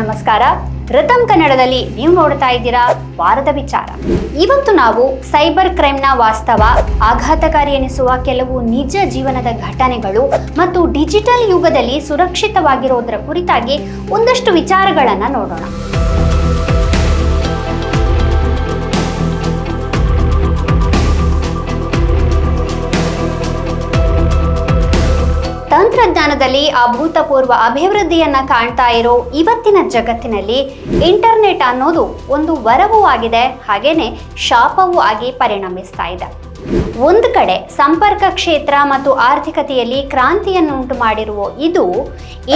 ನಮಸ್ಕಾರ. ರತಂ ಕನ್ನಡದಲ್ಲಿ ನೀವು ನೋಡ್ತಾ ಇದ್ದೀರಾ ವಾರದ ವಿಚಾರ. ಇವತ್ತು ನಾವು ಸೈಬರ್ ಕ್ರೈಮ್ನ ವಾಸ್ತವ, ಆಘಾತಕಾರಿ ಎನಿಸುವ ಕೆಲವು ನಿಜ ಜೀವನದ ಘಟನೆಗಳು ಮತ್ತು ಡಿಜಿಟಲ್ ಯುಗದಲ್ಲಿ ಸುರಕ್ಷಿತವಾಗಿರೋದರ ಕುರಿತಾಗಿ ಒಂದಷ್ಟು ವಿಚಾರಗಳನ್ನು ನೋಡೋಣ. ತಂತ್ರಜ್ಞಾನದಲ್ಲಿ ಅಭೂತಪೂರ್ವ ಅಭಿವೃದ್ಧಿಯನ್ನ ಕಾಣ್ತಾ ಇರೋ ಇವತ್ತಿನ ಜಗತ್ತಿನಲ್ಲಿ ಇಂಟರ್ನೆಟ್ ಅನ್ನೋದು ಒಂದು ವರವೂ ಆಗಿದೆ, ಹಾಗೇನೆ ಶಾಪವೂ ಆಗಿ ಪರಿಣಮಿಸ್ತಾ ಇದೆ. ಒಂದು ಕಡೆ ಸಂಪರ್ಕ ಕ್ಷೇತ್ರ ಮತ್ತು ಆರ್ಥಿಕತೆಯಲ್ಲಿ ಕ್ರಾಂತಿಯನ್ನು ಉಂಟು ಮಾಡಿರುವ ಇದು,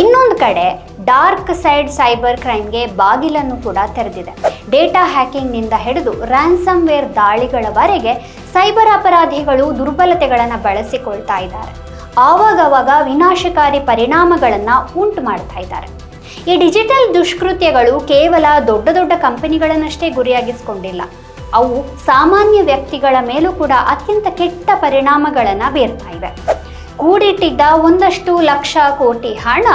ಇನ್ನೊಂದು ಕಡೆ ಡಾರ್ಕ್ ಸೈಡ್ ಸೈಬರ್ ಕ್ರೈಮ್ಗೆ ಬಾಗಿಲನ್ನು ಕೂಡ ತೆರೆದಿದೆ. ಡೇಟಾ ಹ್ಯಾಕಿಂಗ್ನಿಂದ ಹಿಡಿದು ರ್ಯಾನ್ಸಮ್ವೇರ್ ದಾಳಿಗಳವರೆಗೆ ಸೈಬರ್ ಅಪರಾಧಿಗಳು ದುರ್ಬಲತೆಗಳನ್ನು ಬಳಸಿಕೊಳ್ತಾ ಇದ್ದಾರೆ. ಆವಾಗವಾಗ ವಿನಾಶಕಾರಿ ಪರಿಣಾಮಗಳನ್ನು ಉಂಟು ಮಾಡ್ತಾ ಇದ್ದಾರೆ. ಈ ಡಿಜಿಟಲ್ ದುಷ್ಕೃತ್ಯಗಳು ಕೇವಲ ದೊಡ್ಡ ದೊಡ್ಡ ಕಂಪನಿಗಳನ್ನಷ್ಟೇ ಗುರಿಯಾಗಿಸಿಕೊಂಡಿಲ್ಲ. ಅವು ಸಾಮಾನ್ಯ ವ್ಯಕ್ತಿಗಳ ಮೇಲೂ ಕೂಡ ಅತ್ಯಂತ ಕೆಟ್ಟ ಪರಿಣಾಮಗಳನ್ನು ಬೀರ್ತಾ ಇವೆ. ಕೂಡಿಟ್ಟಿದ್ದ ಒಂದಷ್ಟು ಲಕ್ಷ ಕೋಟಿ ಹಣ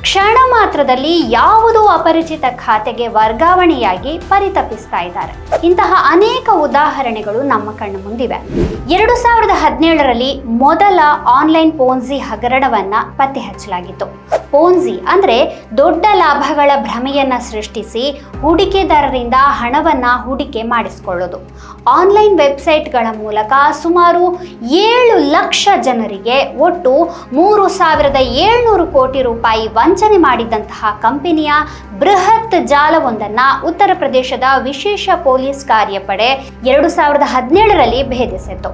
ಕ್ಷಣ ಮಾತ್ರದಲ್ಲಿ ಯಾವುದೋ ಅಪರಿಚಿತ ಖಾತೆಗೆ ವರ್ಗಾವಣೆಯಾಗಿ ಪರಿತಪಿಸ್ತಾ ಇದ್ದಾರೆ. ಇಂತಹ ಅನೇಕ ಉದಾಹರಣೆಗಳು ನಮ್ಮ ಕಣ್ಣು ಮುಂದಿವೆ. ಎರಡು ಸಾವಿರದ ಹದಿನೇಳರಲ್ಲಿ ಮೊದಲ ಆನ್ಲೈನ್ ಪೋನ್ಸಿ ಹಗರಣವನ್ನ ಪತ್ತೆ ಹಚ್ಚಲಾಗಿತ್ತು ಪೋನ್ಜಿ ಅಂದರೆ ದೊಡ್ಡ ಲಾಭಗಳ ಭ್ರಮೆಯನ್ನು ಸೃಷ್ಟಿಸಿ ಹೂಡಿಕೆದಾರರಿಂದ ಹಣವನ್ನು ಹೂಡಿಕೆ ಮಾಡಿಸಿಕೊಳ್ಳೋದು. ಆನ್ಲೈನ್ ವೆಬ್ಸೈಟ್ಗಳ ಮೂಲಕ ಸುಮಾರು ಏಳು ಲಕ್ಷ ಜನರಿಗೆ ಒಟ್ಟು ಮೂರು ಸಾವಿರದ ಏಳ್ನೂರು ಕೋಟಿ ರೂಪಾಯಿ ವಂಚನೆ ಮಾಡಿದಂತಹ ಕಂಪನಿಯ ಬೃಹತ್ ಜಾಲವೊಂದನ್ನು ಉತ್ತರ ಪ್ರದೇಶದ ವಿಶೇಷ ಪೊಲೀಸ್ ಕಾರ್ಯಪಡೆ ಎರಡು ಸಾವಿರದ ಹದಿನೇಳರಲ್ಲಿ ಭೇದಿಸಿತ್ತು.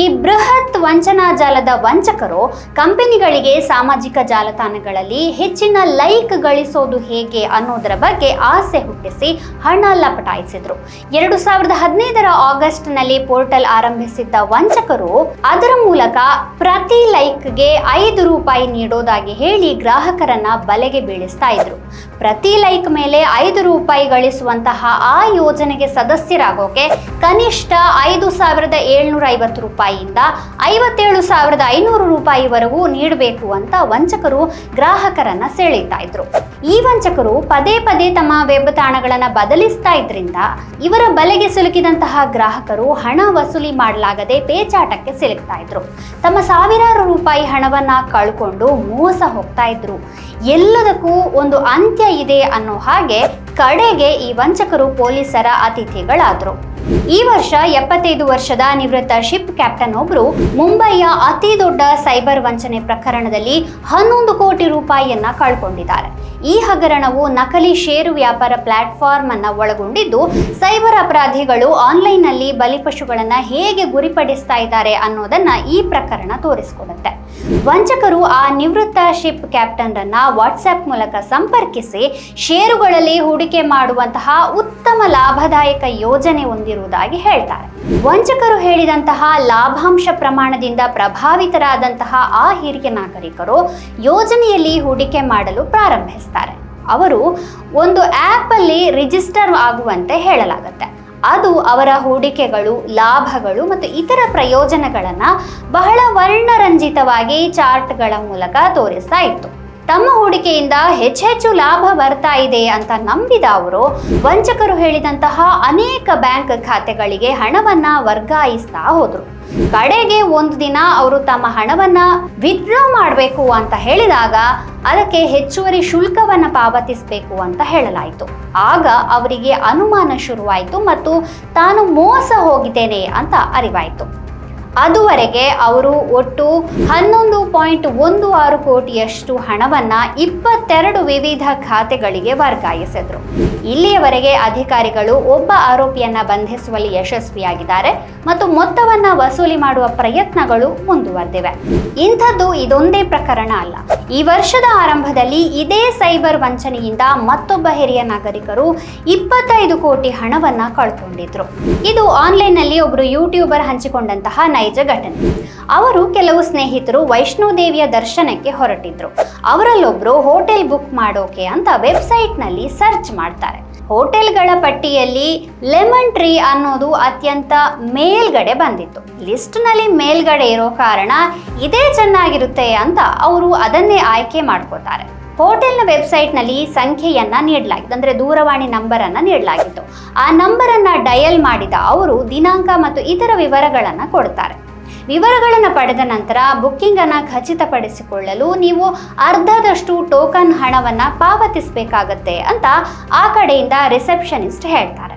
ಈ ಬೃಹತ್ ವಂಚನಾ ಜಾಲದ ವಂಚಕರು ಕಂಪನಿಗಳಿಗೆ ಸಾಮಾಜಿಕ ಜಾಲತಾಣಗಳಲ್ಲಿ ಹೆಚ್ಚಿನ ಲೈಕ್ ಗಳಿಸೋದು ಹೇಗೆ ಅನ್ನೋದರ ಬಗ್ಗೆ ಆಸೆ ಹುಟ್ಟಿಸಿ ಹಣ ಲಪಟಾಯಿಸಿದ್ರು. ಎರಡು ಸಾವಿರದ ಹದಿನೈದರ ಆಗಸ್ಟ್ನಲ್ಲಿ ಪೋರ್ಟಲ್ ಆರಂಭಿಸಿದ್ದ ವಂಚಕರು ಅದರ ಮೂಲಕ ಪ್ರತಿ ಲೈಕ್ಗೆ ಐದು ರೂಪಾಯಿ ನೀಡೋದಾಗಿ ಹೇಳಿ ಗ್ರಾಹಕರನ್ನ ಬಲೆಗೆ ಬೀಳಿಸ್ತಾ ಇದ್ರು. ಪ್ರತಿ ಲೈಕ್ ಮೇಲೆ ಐದು ರೂಪಾಯಿ ಗಳಿಸುವಂತಹ ಆ ಯೋಜನೆಗೆ ಸದಸ್ಯರಾಗೋಕೆ ಕನಿಷ್ಠ ಐದು ಸಾವಿರದ ಏಳ್ನೂರ ಐವತ್ತು ರೂಪಾಯಿಯಿಂದ ಐವತ್ತೇಳು ಸಾವಿರದ ಐನೂರು ರೂಪಾಯಿವರೆಗೂ ನೀಡಬೇಕು ಅಂತ ವಂಚಕರು ಗ್ರಾಹಕರನ್ನ ಸೆಳೀತಾ ಇದ್ರು. ಈ ವಂಚಕರು ಪದೇ ಪದೇ ತಮ್ಮ ವೆಬ್ ತಾಣಗಳನ್ನ ಬದಲಿಸ್ತಾ ಇದ್ರಿಂದ ಇವರ ಬಲೆಗೆ ಸಿಲುಕಿದಂತಹ ಗ್ರಾಹಕರು ಹಣ ವಸೂಲಿ ಮಾಡಲಾಗದೆ ಪೇಚಾಟಕ್ಕೆ ಸಿಲುಕ್ತಾ ಇದ್ರು. ತಮ್ಮ ಸಾವಿರಾರು ರೂಪಾಯಿ ಹಣವನ್ನ ಕಳ್ಕೊಂಡು ಮೋಸ ಹೋಗ್ತಾ ಇದ್ರು. ಎಲ್ಲದಕ್ಕೂ ಒಂದು ಅಂತ್ಯ ಇದೆ ಅನ್ನೋ ಹಾಗೆ ಕಡೆಗೆ ಈ ವಂಚಕರು ಪೊಲೀಸರ ಅತಿಥಿಗಳಾದ್ರು. ಈ ವರ್ಷ ಎಪ್ಪತ್ತೈದು ವರ್ಷದ ನಿವೃತ್ತ ಶಿಪ್ ಕ್ಯಾಪ್ಟನ್ ಒಬ್ಬರು ಮುಂಬೈಯ ಅತಿ ದೊಡ್ಡ ಸೈಬರ್ ವಂಚನೆ ಪ್ರಕರಣದಲ್ಲಿ ಹನ್ನೊಂದು ಕೋಟಿ ರೂಪಾಯಿಯನ್ನ ಕಳ್ಕೊಂಡಿದ್ದಾರೆ. ಈ ಹಗರಣವು ನಕಲಿ ಷೇರು ವ್ಯಾಪಾರ ಪ್ಲಾಟ್ಫಾರ್ಮ್ ಅನ್ನ ಒಳಗೊಂಡಿದ್ದು ಸೈಬರ್ ಅಪರಾಧಿಗಳು ಆನ್ಲೈನ್ನಲ್ಲಿ ಬಲಿಪಶುಗಳನ್ನ ಹೇಗೆ ಗುರಿಪಡಿಸ್ತಾ ಇದ್ದಾರೆ ಅನ್ನೋದನ್ನ ಈ ಪ್ರಕರಣ ತೋರಿಸಿಕೊಡುತ್ತೆ. ವಂಚಕರು ಆ ನಿವೃತ್ತ ಶಿಪ್ ಕ್ಯಾಪ್ಟನ್ರನ್ನ ವಾಟ್ಸ್ಆ್ಯಪ್ ಮೂಲಕ ಸಂಪರ್ಕಿಸಿ ಷೇರುಗಳಲ್ಲಿ ಹೂಡಿಕೆ ಮಾಡುವಂತಹ ಉತ್ತಮ ಲಾಭದಾಯಕ ಯೋಜನೆ ಹೊಂದಿರುವುದಾಗಿ ಹೇಳ್ತಾರೆ. ವಂಚಕರು ಹೇಳಿದಂತಹ ಲಾಭಾಂಶ ಪ್ರಮಾಣದಿಂದ ಪ್ರಭಾವಿತರಾದಂತಹ ಆ ಹಿರಿಯ ನಾಗರಿಕರು ಯೋಜನೆಯಲ್ಲಿ ಹೂಡಿಕೆ ಮಾಡಲು ಪ್ರಾರಂಭಿಸ್ತಾರೆ. ಅವರು ಒಂದು ಆ್ಯಪಲ್ಲಿ ರಿಜಿಸ್ಟರ್ ಆಗುವಂತೆ ಹೇಳಲಾಗುತ್ತೆ. ಅದು ಅವರ ಹೂಡಿಕೆಗಳು, ಲಾಭಗಳು ಮತ್ತು ಇತರ ಪ್ರಯೋಜನಗಳನ್ನು ಬಹಳ ವರ್ಣರಂಜಿತವಾಗಿ ಚಾರ್ಟ್ಗಳ ಮೂಲಕ ತೋರಿಸ್ತಾ ಇತ್ತು. ತಮ್ಮ ಹೂಡಿಕೆಯಿಂದ ಹೆಚ್ಚೆಚ್ಚು ಲಾಭ ಬರ್ತಾ ಇದೆ ಅಂತ ನಂಬಿದ ಅವರು, ವಂಚಕರು ಹೇಳಿದಂತಹ ಅನೇಕ ಬ್ಯಾಂಕ್ ಖಾತೆಗಳಿಗೆ ಹಣವನ್ನ ವರ್ಗಾಯಿಸ್ತಾ ಹೋದ್ರು. ಕಡೆಗೆ ಒಂದು ದಿನ ಅವರು ತಮ್ಮ ಹಣವನ್ನ ವಿತ್ಡ್ರಾ ಮಾಡಬೇಕು ಅಂತ ಹೇಳಿದಾಗ ಅದಕ್ಕೆ ಹೆಚ್ಚುವರಿ ಶುಲ್ಕವನ್ನ ಪಾವತಿಸಬೇಕು ಅಂತ ಹೇಳಲಾಯಿತು. ಆಗ ಅವರಿಗೆ ಅನುಮಾನ ಶುರುವಾಯಿತು ಮತ್ತು ತಾನು ಮೋಸ ಹೋಗಿದ್ದೇನೆ ಅಂತ ಅರಿವಾಯಿತು. ಅದುವರೆಗೆ ಅವರು ಒಟ್ಟು ಹನ್ನೊಂದು ಪಾಯಿಂಟ್ ಒಂದು ಆರು ಕೋಟಿಯಷ್ಟು ಹಣವನ್ನ ಇಪ್ಪತ್ತೆರಡು ವಿವಿಧ ಖಾತೆಗಳಿಗೆ ವರ್ಗಾಯಿಸಿದ್ರು. ಇಲ್ಲಿಯವರೆಗೆ ಅಧಿಕಾರಿಗಳು ಒಬ್ಬ ಆರೋಪಿಯನ್ನ ಬಂಧಿಸುವಲ್ಲಿ ಯಶಸ್ವಿಯಾಗಿದ್ದಾರೆ ಮತ್ತು ಮೊತ್ತವನ್ನ ವಸೂಲಿ ಮಾಡುವ ಪ್ರಯತ್ನಗಳು ಮುಂದುವರೆದಿವೆ. ಇಂಥದ್ದು ಇದೊಂದೇ ಪ್ರಕರಣ ಅಲ್ಲ. ಈ ವರ್ಷದ ಆರಂಭದಲ್ಲಿ ಇದೇ ಸೈಬರ್ ವಂಚನೆಯಿಂದ ಮತ್ತೊಬ್ಬ ಹಿರಿಯ ನಾಗರಿಕರು ಇಪ್ಪತ್ತೈದು ಕೋಟಿ ಹಣವನ್ನ ಕಳ್ಕೊಂಡಿದ್ರು. ಇದು ಆನ್ಲೈನ್ನಲ್ಲಿ ಒಬ್ಬರು ಯೂಟ್ಯೂಬರ್ ಹಂಚಿಕೊಂಡಂತಹ ಘಟನೆ ಅವರು ಕೆಲವು ಸ್ನೇಹಿತರು ವೈಷ್ಣೋದೇವಿಯ ದರ್ಶನಕ್ಕೆ ಹೊರಟಿದ್ರು. ಅವರಲ್ಲೊಬ್ರು ಹೋಟೆಲ್ ಬುಕ್ ಮಾಡೋಕೆ ಅಂತ ವೆಬ್ಸೈಟ್ನಲ್ಲಿ ಸರ್ಚ್ ಮಾಡ್ತಾರೆ. ಹೋಟೆಲ್ಗಳ ಪಟ್ಟಿಯಲ್ಲಿ ಲೆಮನ್ ಟ್ರೀ ಅನ್ನೋದು ಅತ್ಯಂತ ಮೇಲ್ಗಡೆ ಬಂದಿತ್ತು. ಲಿಸ್ಟ್ನಲ್ಲಿ ಮೇಲ್ಗಡೆ ಇರೋ ಕಾರಣ ಇದೇ ಚೆನ್ನಾಗಿರುತ್ತೆ ಅಂತ ಅವರು ಅದನ್ನೇ ಆಯ್ಕೆ ಮಾಡ್ಕೋತಾರೆ. ಹೋಟೆಲ್ನ ವೆಬ್ಸೈಟ್ನಲ್ಲಿ ಸಂಖ್ಯೆಯನ್ನು ನೀಡಲಾಗಿತ್ತು. ಅಂದರೆ ದೂರವಾಣಿ ನಂಬರನ್ನು ನೀಡಲಾಗಿತ್ತು. ಆ ನಂಬರನ್ನು ಡಯಲ್ ಮಾಡಿದ ಅವರು ದಿನಾಂಕ ಮತ್ತು ಇತರ ವಿವರಗಳನ್ನು ಕೊಡ್ತಾರೆ. ವಿವರಗಳನ್ನು ಪಡೆದ ನಂತರ ಬುಕ್ಕಿಂಗನ್ನು ಖಚಿತಪಡಿಸಿಕೊಳ್ಳಲು ನೀವು ಅರ್ಧದಷ್ಟು ಟೋಕನ್ ಹಣವನ್ನು ಪಾವತಿಸಬೇಕಾಗತ್ತೆ ಅಂತ ಆ ಕಡೆಯಿಂದ ರಿಸೆಪ್ಷನಿಸ್ಟ್ ಹೇಳ್ತಾರೆ.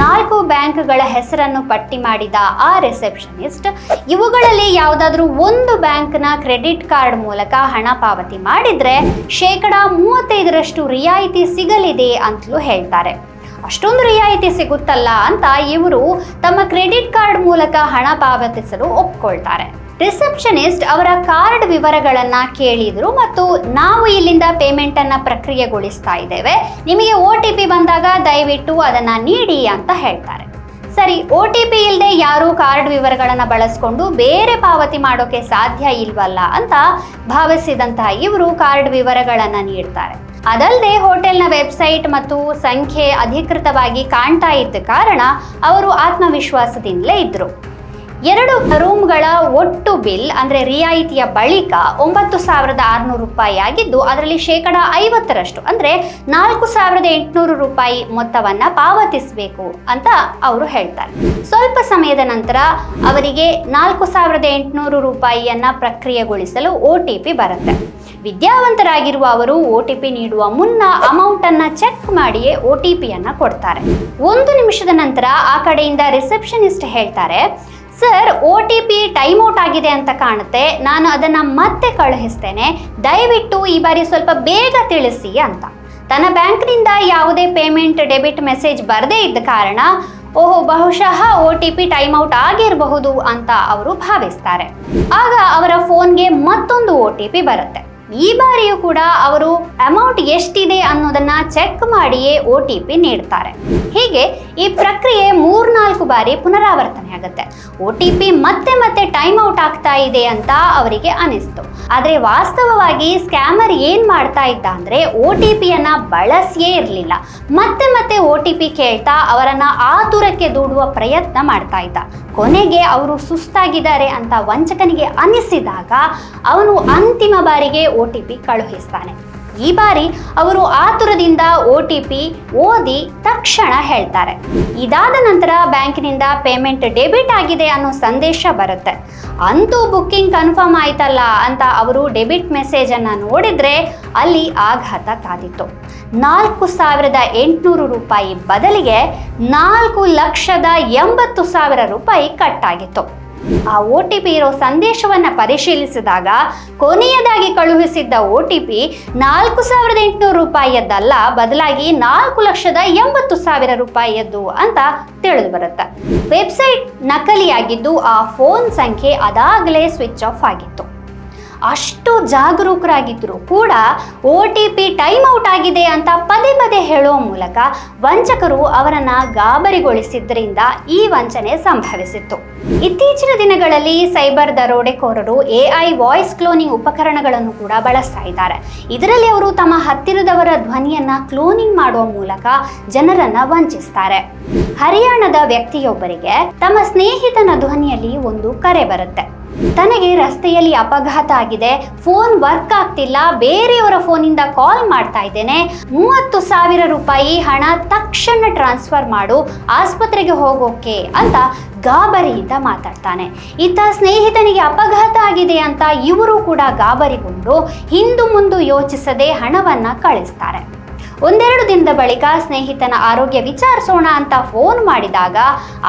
ನಾಲ್ಕು ಬ್ಯಾಂಕ್ಗಳ ಹೆಸರನ್ನು ಪಟ್ಟಿ ಮಾಡಿದ ಆ ರಿಸೆಪ್ಷನಿಸ್ಟ್, ಇವುಗಳಲ್ಲಿ ಯಾವುದಾದ್ರೂ ಒಂದು ಬ್ಯಾಂಕ್ನ ಕ್ರೆಡಿಟ್ ಕಾರ್ಡ್ ಮೂಲಕ ಹಣ ಪಾವತಿ ಮಾಡಿದರೆ ಶೇಕಡ ಮೂವತ್ತೈದರಷ್ಟು ರಿಯಾಯಿತಿ ಸಿಗಲಿದೆ ಅಂತಲೂ ಹೇಳ್ತಾರೆ. ಅಷ್ಟೊಂದು ರಿಯಾಯಿತಿ ಸಿಗುತ್ತಲ್ಲ ಅಂತ ಇವರು ತಮ್ಮ ಕ್ರೆಡಿಟ್ ಕಾರ್ಡ್ ಮೂಲಕ ಹಣ ಪಾವತಿಸಲು ಒಪ್ಕೊಳ್ತಾರೆ. ರಿಸೆಪ್ಷನಿಸ್ಟ್ ಅವರ ಕಾರ್ಡ್ ವಿವರಗಳನ್ನು ಕೇಳಿದರು ಮತ್ತು ನಾವು ಇಲ್ಲಿಂದ ಪೇಮೆಂಟನ್ನು ಪ್ರಕ್ರಿಯೆಗೊಳಿಸ್ತಾ ಇದ್ದೇವೆ. ನಿಮಗೆ ಒ ಟಿ ಪಿ ಬಂದಾಗ ದಯವಿಟ್ಟು ಅದನ್ನು ನೀಡಿ ಅಂತ ಹೇಳ್ತಾರೆ. ಸರಿ ಒ ಟಿ ಪಿ ಇಲ್ಲದೆ ಯಾರೂ ಕಾರ್ಡ್ ವಿವರಗಳನ್ನು ಬಳಸ್ಕೊಂಡು ಬೇರೆ ಪಾವತಿ ಮಾಡೋಕೆ ಸಾಧ್ಯ ಇಲ್ವಲ್ಲ ಅಂತ ಭಾವಿಸಿದಂತಹ ಇವರು ಕಾರ್ಡ್ ವಿವರಗಳನ್ನು ನೀಡ್ತಾರೆ. ಅದಲ್ಲದೆ ಹೋಟೆಲ್ನ ವೆಬ್ಸೈಟ್ ಮತ್ತು ಸಂಖ್ಯೆ ಅಧಿಕೃತವಾಗಿ ಕಾಣ್ತಾ ಇದ್ದ ಕಾರಣ ಅವರು ಆತ್ಮವಿಶ್ವಾಸದಿಂದಲೇ ಇದ್ರು. ಎರಡು ರೂಮ್ಗಳ ಒಟ್ಟು ಬಿಲ್, ಅಂದರೆ ರಿಯಾಯಿತಿಯ ಬಳಿಕ ಒಂಬತ್ತು ಸಾವಿರದ ಆರುನೂರು ರೂಪಾಯಿ ಆಗಿದ್ದು, ಅದರಲ್ಲಿ ಶೇಕಡ ಐವತ್ತರಷ್ಟು, ಅಂದರೆ ನಾಲ್ಕು ಸಾವಿರದ ಎಂಟುನೂರು ರೂಪಾಯಿ ಮೊತ್ತವನ್ನು ಪಾವತಿಸಬೇಕು ಅಂತ ಅವರು ಹೇಳ್ತಾರೆ. ಸ್ವಲ್ಪ ಸಮಯದ ನಂತರ ಅವರಿಗೆ ನಾಲ್ಕು ಸಾವಿರದ ಎಂಟುನೂರು ರೂಪಾಯಿಯನ್ನು ಪ್ರಕ್ರಿಯೆಗೊಳಿಸಲು ಒ ಟಿ ಪಿ ಬರುತ್ತೆ. ವಿದ್ಯಾವಂತರಾಗಿರುವ ಅವರು ಒ ಟಿ ಪಿ ನೀಡುವ ಮುನ್ನ ಅಮೌಂಟ್ ಅನ್ನ ಚೆಕ್ ಮಾಡಿಯೇ ಒ ಟಿ ಪಿಯನ್ನು ಕೊಡ್ತಾರೆ. ಒಂದು ನಿಮಿಷದ ನಂತರ ಆ ಕಡೆಯಿಂದ ರಿಸೆಪ್ಷನಿಸ್ಟ್ ಹೇಳ್ತಾರೆ sir O T P time out ಆಗಿದೆ ಅಂತ ಕಾಣುತ್ತೆ. ನಾನು ಅದನ್ನು ಮತ್ತೆ ಕಳುಹಿಸ್ತೇನೆ. ದಯವಿಟ್ಟು ಈ ಬಾರಿ ಸ್ವಲ್ಪ ಬೇಗ ತಿಳಿಸಿ ಅಂತ. ತನ್ನ ಬ್ಯಾಂಕ್ನಿಂದ ಯಾವುದೇ ಪೇಮೆಂಟ್ ಡೆಬಿಟ್ ಮೆಸೇಜ್ ಬರದೇ ಇದ್ದ ಕಾರಣ, ಓಹೋ, ಬಹುಶಃ O T P time out ಆಗಿರಬಹುದು ಅಂತ ಅವರು ಭಾವಿಸ್ತಾರೆ. ಆಗ ಅವರ ಫೋನ್ಗೆ ಮತ್ತೊಂದು ಒ ಟಿ ಪಿ ಬರುತ್ತೆ. ಈ ಬಾರಿಯೂ ಕೂಡ ಅವರು ಅಮೌಂಟ್ ಎಷ್ಟಿದೆ ಅನ್ನೋದನ್ನ ಚೆಕ್ ಮಾಡಿಯೇ ಒ ಟಿ ಪಿ ನೀಡ್ತಾರೆ. ಹೀಗೆ ಈ ಪ್ರಕ್ರಿಯೆ ಮೂರ್ನಾಲ್ಕು ಬಾರಿ ಪುನರಾವರ್ತನೆ ಆಗುತ್ತೆ. ಒ ಟಿ ಪಿ ಮತ್ತೆ ಮತ್ತೆ ಟೈಮ್ ಔಟ್ ಆಗ್ತಾ ಇದೆ ಅಂತ ಅವರಿಗೆ ಅನಿಸ್ತು. ಆದರೆ ವಾಸ್ತವವಾಗಿ ಸ್ಕ್ಯಾಮರ್ ಏನ್ ಮಾಡ್ತಾ ಇದ್ದ ಅಂದ್ರೆ ಒ ಟಿ ಪಿಯನ್ನ ಬಳಸಿಯೇ ಇರಲಿಲ್ಲ. ಮತ್ತೆ ಮತ್ತೆ ಒ ಟಿ ಪಿ ಕೇಳ್ತಾ ಅವರನ್ನ ಆತುರಕ್ಕೆ ದೂಡುವ ಪ್ರಯತ್ನ ಮಾಡ್ತಾ ಇದ್ದ. ಕೊನೆಗೆ ಅವರು ಸುಸ್ತಾಗಿದ್ದಾರೆ ಅಂತ ವಂಚಕನಿಗೆ ಅನಿಸಿದಾಗ ಅವನು ಅಂತಿಮ ಬಾರಿಗೆ ಒ ಟಿ ಪಿ ಕಳುಹಿಸ್ತಾನೆ. ಈ ಬಾರಿ ಅವರು ಆತುರದಿಂದ ಒ ಟಿ ಪಿ ಓದಿ ತಕ್ಷಣ ಹೇಳ್ತಾರೆ. ಇದಾದ ನಂತರ ಬ್ಯಾಂಕಿನಿಂದ ಪೇಮೆಂಟ್ ಡೆಬಿಟ್ ಆಗಿದೆ ಅನ್ನೋ ಸಂದೇಶ ಬರುತ್ತೆ. ಅಂತೂ ಬುಕ್ಕಿಂಗ್ ಕನ್ಫರ್ಮ್ ಆಯ್ತಲ್ಲ ಅಂತ ಅವರು ಡೆಬಿಟ್ ಮೆಸೇಜನ್ನು ನೋಡಿದ್ರೆ ಅಲ್ಲಿ ಆಘಾತ ಕಾದಿತ್ತು ನಾಲ್ಕು ಸಾವಿರದ ಎಂಟುನೂರು ರೂಪಾಯಿ ಬದಲಿಗೆ ನಾಲ್ಕು ಲಕ್ಷದ ಎಂಬತ್ತು ಸಾವಿರ ರೂಪಾಯಿ ಕಟ್ಟಾಗಿತ್ತು ಆ ಒ ಟಿ ಪಿ ಇರೋ ಸಂದೇಶವನ್ನ ಪರಿಶೀಲಿಸಿದಾಗ ಕೊನೆಯದಾಗಿ ಕಳುಹಿಸಿದ್ದ ಒ ಟಿ ಪಿ ನಾಲ್ಕು ಸಾವಿರದ ಎಂಟುನೂರು ರೂಪಾಯಿಯದ್ದಲ್ಲ, ಬದಲಾಗಿ ನಾಲ್ಕು ಲಕ್ಷದ ಎಂಬತ್ತು ಸಾವಿರ ರೂಪಾಯಿಯದ್ದು ಅಂತ ತಿಳಿದು ಬರುತ್ತೆ. ವೆಬ್ಸೈಟ್ ನಕಲಿಯಾಗಿದ್ದು ಆ ಫೋನ್ ಸಂಖ್ಯೆ ಅದಾಗಲೇ ಸ್ವಿಚ್ ಆಫ್ ಆಗಿತ್ತು. ಅಷ್ಟು ಜಾಗರೂಕರಾಗಿದ್ದರೂ ಕೂಡ O T P time out ಆಗಿದೆ ಅಂತ ಪದೇ ಪದೇ ಹೇಳುವ ಮೂಲಕ ವಂಚಕರು ಅವರನ್ನು ಗಾಬರಿಗೊಳಿಸಿದ್ದರಿಂದ ಈ ವಂಚನೆ ಸಂಭವಿಸಿತ್ತು. ಇತ್ತೀಚಿನ ದಿನಗಳಲ್ಲಿ ಸೈಬರ್ ದರೋಡೆಕೋರರು ಎ ಐ ವಾಯ್ಸ್ ಕ್ಲೋನಿಂಗ್ ಉಪಕರಣಗಳನ್ನು ಕೂಡ ಬಳಸ್ತಾ ಇದ್ದಾರೆ. ಇದರಲ್ಲಿ ಅವರು ತಮ್ಮ ಹತ್ತಿರದವರ ಧ್ವನಿಯನ್ನ ಕ್ಲೋನಿಂಗ್ ಮಾಡುವ ಮೂಲಕ ಜನರನ್ನ ವಂಚಿಸ್ತಾರೆ. ಹರಿಯಾಣದ ವ್ಯಕ್ತಿಯೊಬ್ಬರಿಗೆ ತಮ್ಮ ಸ್ನೇಹಿತನ ಧ್ವನಿಯಲ್ಲಿ ಒಂದು ಕರೆ ಬರುತ್ತೆ. ತನಗೆ ರಸ್ತೆಯಲ್ಲಿ ಅಪಘಾತ ಆಗಿದೆ. ಫೋನ್ ವರ್ಕ್ ಆಗ್ತಿಲ್ಲ. ಬೇರೆಯವರ ಫೋನಿಂದ ಕಾಲ್ ಮಾಡ್ತಾ ಇದ್ದೇನೆ. ಮೂವತ್ತು ಸಾವಿರ ರೂಪಾಯಿ ಹಣ ತಕ್ಷಣ ಟ್ರಾನ್ಸ್ಫರ್ ಮಾಡು. ಆಸ್ಪತ್ರೆಗೆ ಹೋಗೋಕೆ ಅಂತ ಗಾಬರಿಯಿಂದ ಮಾತಾಡ್ತಾನೆ. ಇತ್ತ ಸ್ನೇಹಿತನಿಗೆ ಅಪಘಾತ ಆಗಿದೆ ಅಂತ ಇವರು ಕೂಡ ಗಾಬರಿಗೊಂಡು ಹಿಂದು ಮುಂದು ಯೋಚಿಸದೆ ಹಣವನ್ನ ಕಳಿಸ್ತಾರೆ. ಒಂದೆರಡು ದಿನದ ಬಳಿಕ ಸ್ನೇಹಿತನ ಆರೋಗ್ಯ ವಿಚಾರಿಸೋಣ ಅಂತ ಫೋನ್ ಮಾಡಿದಾಗ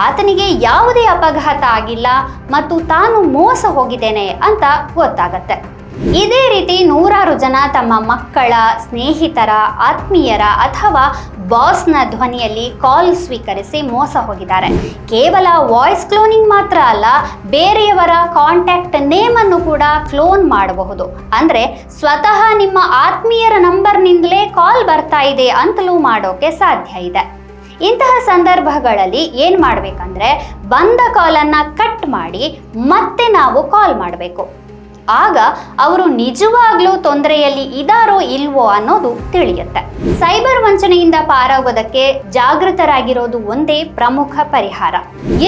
ಆತನಿಗೆ ಯಾವುದೇ ಅಪಘಾತ ಆಗಿಲ್ಲ ಮತ್ತು ತಾನು ಮೋಸ ಹೋಗಿದ್ದೇನೆ ಅಂತ ಗೊತ್ತಾಗತ್ತೆ. ಇದೇ ರೀತಿ ನೂರಾರು ಜನ ತಮ್ಮ ಮಕ್ಕಳ, ಸ್ನೇಹಿತರ, ಆತ್ಮೀಯರ ಅಥವಾ ಬಾಸ್ನ ಧ್ವನಿಯಲ್ಲಿ ಕಾಲ್ ಸ್ವೀಕರಿಸಿ ಮೋಸ ಹೋಗಿದ್ದಾರೆ. ಕೇವಲ ವಾಯ್ಸ್ ಕ್ಲೋನಿಂಗ್ ಮಾತ್ರ ಅಲ್ಲ, ಬೇರೆಯವರ ಕಾಂಟ್ಯಾಕ್ಟ್ ನೇಮನ್ನು ಕೂಡ ಕ್ಲೋನ್ ಮಾಡಬಹುದು. ಅಂದರೆ ಸ್ವತಃ ನಿಮ್ಮ ಆತ್ಮೀಯರ ನಂಬರ್ನಿಂದಲೇ ಕಾಲ್ ಬರ್ತಾ ಇದೆ ಅಂತಲೂ ಮಾಡೋಕೆ ಸಾಧ್ಯ ಇದೆ. ಇಂತಹ ಸಂದರ್ಭಗಳಲ್ಲಿ ಏನು ಮಾಡಬೇಕಂದ್ರೆ, ಬಂದ ಕಾಲನ್ನು ಕಟ್ ಮಾಡಿ ಮತ್ತೆ ನಾವು ಕಾಲ್ ಮಾಡಬೇಕು. ಆಗ ಅವರು ನಿಜವಾಗ್ಲೂ ತೊಂದರೆಯಲ್ಲಿ ಇದಾರೋ ಇಲ್ವೋ ಅನ್ನೋದು ತಿಳಿಯುತ್ತೆ. ಸೈಬರ್ ವಂಚನೆಯಿಂದ ಪಾರಾಗೋದಕ್ಕೆ ಜಾಗೃತರಾಗಿರೋದು ಒಂದೇ ಪ್ರಮುಖ ಪರಿಹಾರ.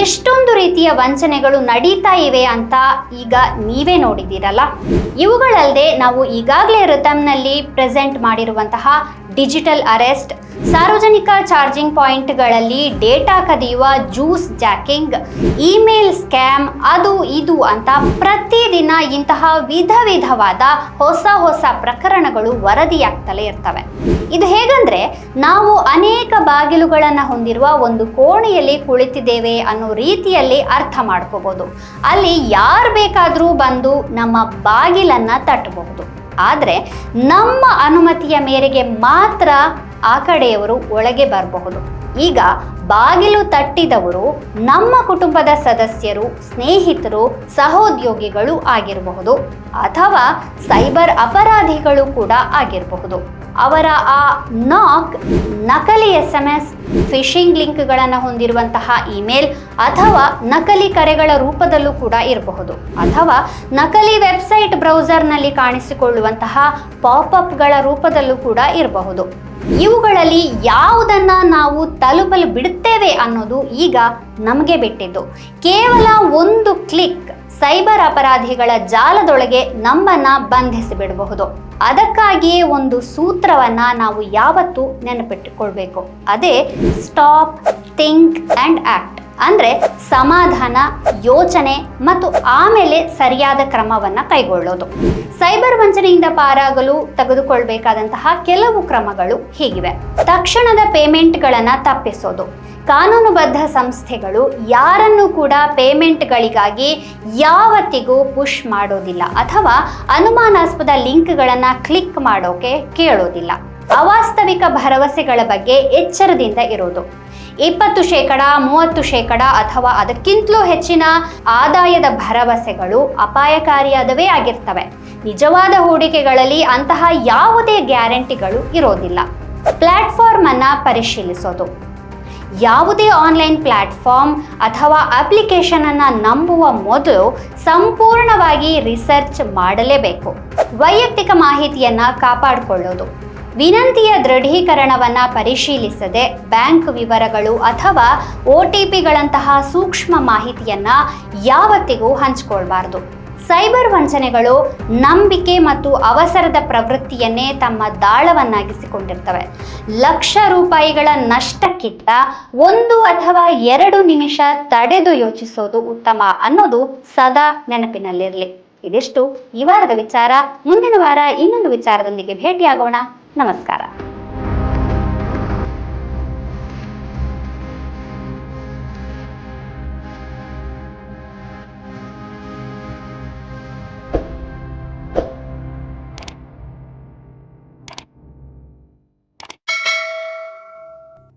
ಎಷ್ಟೊಂದು ರೀತಿಯ ವಂಚನೆಗಳು ನಡೀತಾ ಇವೆ ಅಂತ ಈಗ ನೀವೇ ನೋಡಿದ್ದೀರಲ್ಲ. ಇವುಗಳಲ್ಲದೆ ನಾವು ಈಗಾಗಲೇ ರಿತಮ್ನಲ್ಲಿ ಪ್ರೆಸೆಂಟ್ ಮಾಡಿರುವಂತಹ ಡಿಜಿಟಲ್ ಅರೆಸ್ಟ್, ಸಾರ್ವಜನಿಕ ಚಾರ್ಜಿಂಗ್ ಪಾಯಿಂಟ್ಗಳಲ್ಲಿ ಡೇಟಾ ಕದಿಯುವ ಜ್ಯೂಸ್ ಜಾಕಿಂಗ್, ಇಮೇಲ್ ಸ್ಕ್ಯಾಮ್, ಅದು ಇದು ಅಂತ ಪ್ರತಿದಿನ ಇಂತಹ ವಿಧ ವಿಧವಾದ ಹೊಸ ಹೊಸ ಪ್ರಕರಣಗಳು ವರದಿಯಾಗ್ತಲೇ ಇರ್ತವೆ. ಇದು ಹೇಗಂದ್ರೆ ನಾವು ಅನೇಕ ಬಾಗಿಲುಗಳನ್ನು ಹೊಂದಿರುವ ಒಂದು ಕೋಣೆಯಲ್ಲಿ ಕುಳಿತಿದ್ದೇವೆ ಅನ್ನೋ ರೀತಿಯಲ್ಲಿ ಅರ್ಥ ಮಾಡ್ಕೋಬಹುದು ಅಲ್ಲಿ ಯಾರು ಬೇಕಾದರೂ ಬಂದು ನಮ್ಮ ಬಾಗಿಲನ್ನು ತಟ್ಟಬಹುದು. ಆದರೆ ನಮ್ಮ ಅನುಮತಿಯ ಮೇರೆಗೆ ಮಾತ್ರ ಆ ಕಡೆಯವರು ಒಳಗೆ ಬರಬಹುದು. ಈಗ ಬಾಗಿಲು ತಟ್ಟಿದವರು ನಮ್ಮ ಕುಟುಂಬದ ಸದಸ್ಯರು, ಸ್ನೇಹಿತರು, ಸಹೋದ್ಯೋಗಿಗಳು ಆಗಿರಬಹುದು ಅಥವಾ ಸೈಬರ್ ಅಪರಾಧಿಗಳು ಕೂಡ ಆಗಿರಬಹುದು. ಅವರ ಆ ನಾಕ್ ನಕಲಿ ಎಸ್ ಎಂ ಎಸ್ ಫಿಶಿಂಗ್ ಲಿಂಕ್ಗಳನ್ನು ಹೊಂದಿರುವಂತಹ ಇಮೇಲ್ ಅಥವಾ ನಕಲಿ ಕರೆಗಳ ರೂಪದಲ್ಲೂ ಕೂಡ ಇರಬಹುದು. ಅಥವಾ ನಕಲಿ ವೆಬ್ಸೈಟ್ ಬ್ರೌಸರ್ನಲ್ಲಿ ಕಾಣಿಸಿಕೊಳ್ಳುವಂತಹ ಪಾಪಪ್ಗಳ ರೂಪದಲ್ಲೂ ಕೂಡ ಇರಬಹುದು. ಇವುಗಳಲ್ಲಿ ಯಾವುದನ್ನ ನಾವು ತಲುಪಲು ಬಿಡುತ್ತೇವೆ ಅನ್ನೋದು ಈಗ ನಮಗೆ ಬಿಟ್ಟಿದ್ದು. ಕೇವಲ ಒಂದು ಕ್ಲಿಕ್ ಸೈಬರ್ ಅಪರಾಧಿಗಳ ಜಾಲದೊಳಗೆ ನಮ್ಮನ್ನ ಬಂಧಿಸಿ ಬಿಡಬಹುದು ಅದಕ್ಕಾಗಿಯೇ ಒಂದು ಸೂತ್ರವನ್ನ ನಾವು ಯಾವತ್ತೂ ನೆನಪಿಟ್ಟುಕೊಳ್ಬೇಕು. ಅದೇ ಸ್ಟಾಪ್ ಥಿಂಕ್ ಅಂಡ್ ಆಕ್ಟ್ ಅಂದ್ರೆ ಸಮಾಧಾನ, ಯೋಚನೆ ಮತ್ತು ಆಮೇಲೆ ಸರಿಯಾದ ಕ್ರಮವನ್ನ ಕೈಗೊಳ್ಳೋದು. ಸೈಬರ್ ವಂಚನೆಯಿಂದ ಪಾರಾಗಲು ತೆಗೆದುಕೊಳ್ಬೇಕಾದಂತಹ ಕೆಲವು ಕ್ರಮಗಳು ಹೀಗಿವೆ. ತಕ್ಷಣದ ಪೇಮೆಂಟ್ಗಳನ್ನು ತಪ್ಪಿಸೋದು. ಕಾನೂನುಬದ್ಧ ಸಂಸ್ಥೆಗಳು ಯಾರನ್ನು ಕೂಡ ಪೇಮೆಂಟ್ಗಳಿಗಾಗಿ ಯಾವತ್ತಿಗೂ ಪುಷ್ ಮಾಡೋದಿಲ್ಲ ಅಥವಾ ಅನುಮಾನಾಸ್ಪದ ಲಿಂಕ್ಗಳನ್ನು ಕ್ಲಿಕ್ ಮಾಡೋಕೆ ಕೇಳೋದಿಲ್ಲ. ಅವಾಸ್ತವಿಕ ಭರವಸೆಗಳ ಬಗ್ಗೆ ಎಚ್ಚರದಿಂದ ಇರೋದು. ಇಪ್ಪತ್ತು ಶೇಕಡ, ಮೂವತ್ತು ಶೇಕಡ ಅಥವಾ ಅದಕ್ಕಿಂತಲೂ ಹೆಚ್ಚಿನ ಆದಾಯದ ಭರವಸೆಗಳು ಅಪಾಯಕಾರಿಯಾದವೇ ಆಗಿರ್ತವೆ. ನಿಜವಾದ ಹೂಡಿಕೆಗಳಲ್ಲಿ ಅಂತಹ ಯಾವುದೇ ಗ್ಯಾರಂಟಿಗಳು ಇರೋದಿಲ್ಲ. ಪ್ಲಾಟ್ಫಾರ್ಮ್ ಅನ್ನ ಪರಿಶೀಲಿಸೋದು. ಯಾವುದೇ ಆನ್ಲೈನ್ ಪ್ಲಾಟ್ಫಾರ್ಮ್ ಅಥವಾ ಅಪ್ಲಿಕೇಶನ್ ಅನ್ನ ನಂಬುವ ಮೊದಲು ಸಂಪೂರ್ಣವಾಗಿ ರಿಸರ್ಚ್ ಮಾಡಲೇಬೇಕು. ವೈಯಕ್ತಿಕ ಮಾಹಿತಿಯನ್ನ ಕಾಪಾಡಿಕೊಳ್ಳೋದು. ವಿನಂತಿಯ ದೃಢೀಕರಣವನ್ನು ಪರಿಶೀಲಿಸದೆ ಬ್ಯಾಂಕ್ ವಿವರಗಳು ಅಥವಾ ಒ ಟಿ ಪಿಗಳಂತಹ ಸೂಕ್ಷ್ಮ ಮಾಹಿತಿಯನ್ನು ಯಾವತ್ತಿಗೂ ಹಂಚಿಕೊಳ್ಬಾರ್ದು. ಸೈಬರ್ ವಂಚನೆಗಳು ನಂಬಿಕೆ ಮತ್ತು ಅವಸರದ ಪ್ರವೃತ್ತಿಯನ್ನೇ ತಮ್ಮ ದಾಳವನ್ನಾಗಿಸಿಕೊಂಡಿರ್ತವೆ. ಲಕ್ಷ ರೂಪಾಯಿಗಳ ನಷ್ಟಕ್ಕಿಂತ ಒಂದು ಅಥವಾ ಎರಡು ನಿಮಿಷ ತಡೆದು ಯೋಚಿಸೋದು ಉತ್ತಮ ಅನ್ನೋದು ಸದಾ ನೆನಪಿನಲ್ಲಿರಲಿ. ಇದಿಷ್ಟು. ಈ ವಾರದ ವಿಚಾರ ಮುಂದಿನ ವಾರ ಇನ್ನೊಂದು ವಿಚಾರದೊಂದಿಗೆ ಭೇಟಿಯಾಗೋಣ. ನಮಸ್ಕಾರ.